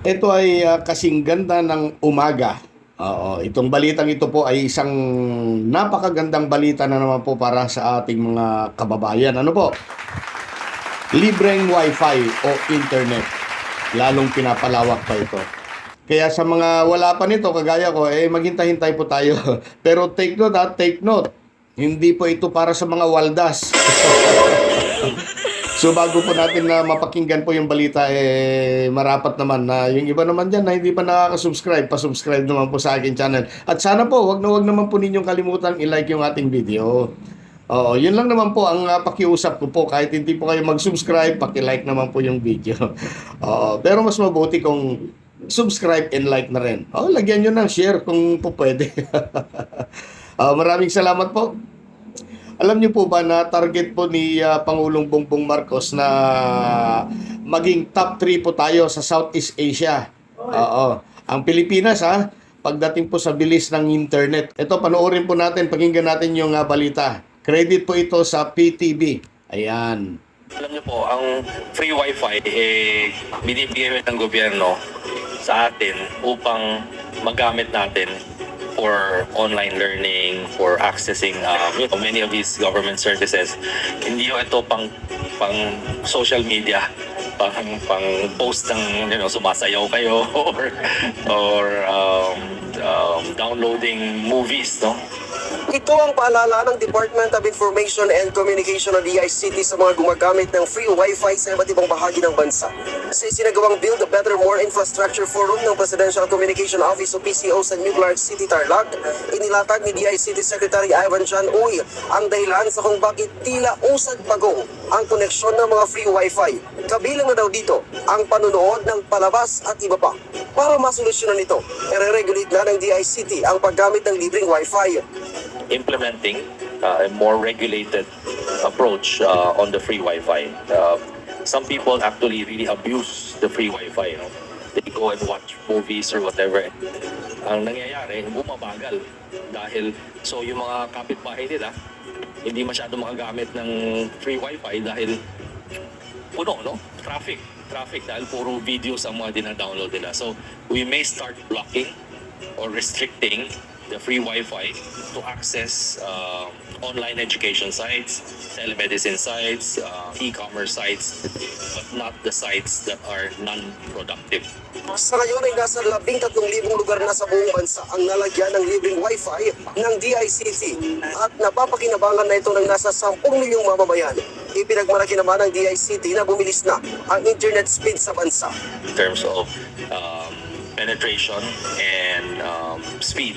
Ito ay ah, kasing ganda ng umaga. Oo, itong balitang ito po ay isang napakagandang balita na naman po para sa ating mga kababayan. Ano po? Libreng wifi o internet. Lalong pinapalawak pa ito. Kaya sa mga wala pa nito, kagaya ko, eh maghintay-hintay po tayo. Pero take note ha, take note. Hindi po ito para sa mga waldas. So bago po natin na mapakinggan po yung balita, eh marapat naman na yung iba naman dyan na hindi pa nakaka-subscribe, pa-subscribe naman po sa akin channel. At sana po, wag na wag naman po ninyong kalimutan i-like yung ating video. Oo, yun lang naman po ang uh, pakiusap ko po. Kahit hindi po kayo mag-subscribe, paki-like naman po yung video. Oo, pero mas mabuti kung subscribe and like na rin. Oh, lagyan nyo ng share kung po pwede. Ah, maraming salamat po. Alam niyo po ba na target po ni ah, Pangulong Bongbong Marcos na maging top 3 po tayo sa Southeast Asia. Oo. Ang Pilipinas ha, pagdating po sa bilis ng internet. Ito panoorin po natin, pakinggan natin yung ah, balita. Credit po ito sa PTV. Ayan. Alam niyo po, ang free wifi eh binibigay ng gobyerno sa atin upang magamit natin for online learning, for accessing uh, you know, many of these government services. Hindi ho ito pang pang social media, pang pang post ng you know sumasayaw kayo or or um, um, downloading movies, no? Ito ang paalala ng Department of Information and Communication o DICT sa mga gumagamit ng free wifi sa iba't ibang bahagi ng bansa. Sa isinagawang Build a Better More Infrastructure Forum ng Presidential Communication Office o PCO sa New Clark City, Tarlac, inilatag ni DICT Secretary Ivan Chan Uy ang dahilan sa kung bakit tila usad pagong ang koneksyon ng mga free wifi. Kabilang na daw dito ang panunood ng palabas at iba pa. Para masolusyonan ito, ire-regulate na ng DICT ang paggamit ng libreng wifi. Implementing uh, a more regulated approach uh, on the free Wi-Fi. Uh, some people actually really abuse the free Wi-Fi. You know? They go and watch movies or whatever. Ang nangyayari, bumabagal. Dahil, so yung mga kapitbahay nila, hindi masyado makagamit ng free Wi-Fi dahil puno, no? Traffic. Traffic dahil puro videos ang mga dinadownload nila. So, we may start blocking or restricting the free Wi-Fi to access uh, online education sites, telemedicine sites, uh, e-commerce sites, but not the sites that are non-productive. Sa ngayon ay nasa 13,000 lugar na sa buong bansa ang nalagyan ng libreng wifi ng DICT at napapakinabangan na ito ng nasa 10 milyong mamamayan. Ipinagmalaki naman ng DICT na bumilis na ang internet speed sa bansa. in terms of um, penetration and um, speed.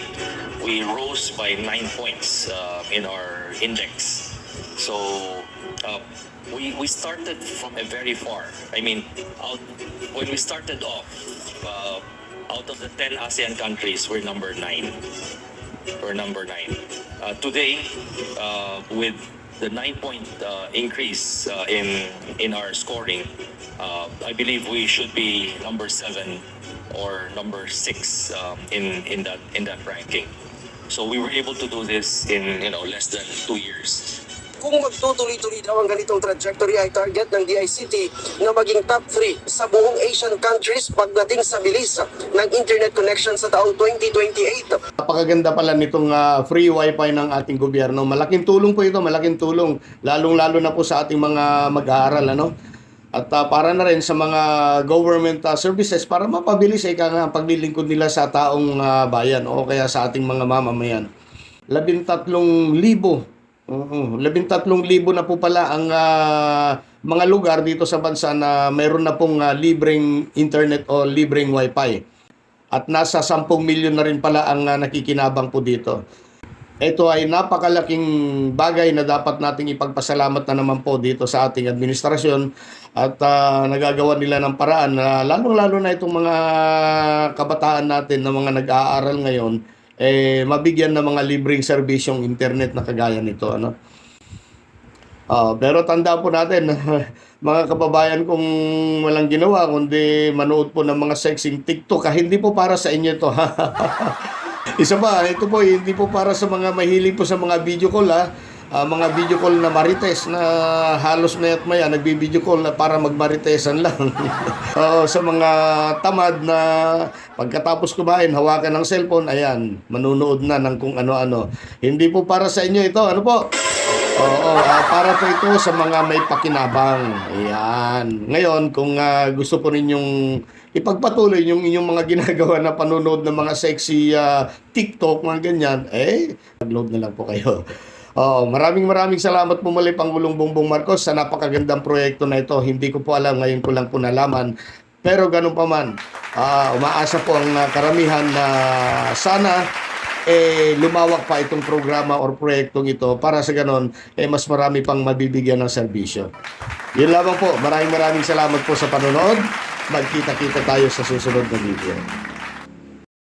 We rose by nine points uh, in our index. So uh, we, we started from a very far. I mean, out, when we started off, uh, out of the 10 ASEAN countries, we're number nine. We're number nine. Uh, today, uh, with the nine point uh, increase uh, in in our scoring, uh, I believe we should be number seven or number six um, in in that in that ranking. So we were able to do this in you know less than two years. Kung magtutuloy-tuloy daw ang ganitong trajectory ay target ng DICT na maging top 3 sa buong Asian countries pagdating sa bilis ng internet connection sa taong 2028. Napakaganda pala nitong ah, free wifi ng ating gobyerno. Malaking tulong po ito, malaking tulong. Lalong-lalo na po sa ating mga mag-aaral. Ano? At ah, para na rin sa mga government ah, services para mapabilis ay nga ang paglilingkod nila sa taong ah, bayan o kaya sa ating mga mamamayan. Labintatlong libo. Oo, labintatlong libo na po pala ang ah, mga lugar dito sa bansa na mayroon na pong ah, libreng internet o libreng wifi. At nasa 10 milyon na rin pala ang ah, nakikinabang po dito. Ito ay napakalaking bagay na dapat nating ipagpasalamat na naman po dito sa ating administrasyon at ah, nagagawa nila ng paraan na lalong-lalo na itong mga kabataan natin na mga nag-aaral ngayon eh mabigyan ng mga libreng serbisyong internet na kagaya nito ano. Ah, pero tandaan po natin mga kababayan kung walang ginawa kundi manood po ng mga sexing TikTok ah, hindi po para sa inyo to Isa pa, ito po, hindi po para sa mga mahilig po sa mga video call ha. ah, mga video call na marites na halos mayat maya nagbi-video call na para magmaritesan lang. Oo, sa mga tamad na pagkatapos kumain, hawakan ng cellphone, ayan, manunood na ng kung ano-ano. Hindi po para sa inyo ito, ano po? Oo, ah, para po ito sa mga may pakinabang. Ayan. Ngayon, kung ah, gusto po ninyong ipagpatuloy yung inyong mga ginagawa na panonood ng mga sexy ah, TikTok, mga ganyan, eh, mag-load na lang po kayo. Oo, maraming maraming salamat po muli Pangulong Bongbong Marcos sa napakagandang proyekto na ito. Hindi ko po alam, ngayon ko lang po nalaman. Pero ganun pa man, ah, umaasa po ang ah, karamihan na sana eh lumawak pa itong programa or proyektong ito para sa ganon eh mas marami pang mabibigyan ng serbisyo. Yun lamang po. Maraming maraming salamat po sa panonood. Magkita-kita tayo sa susunod na video.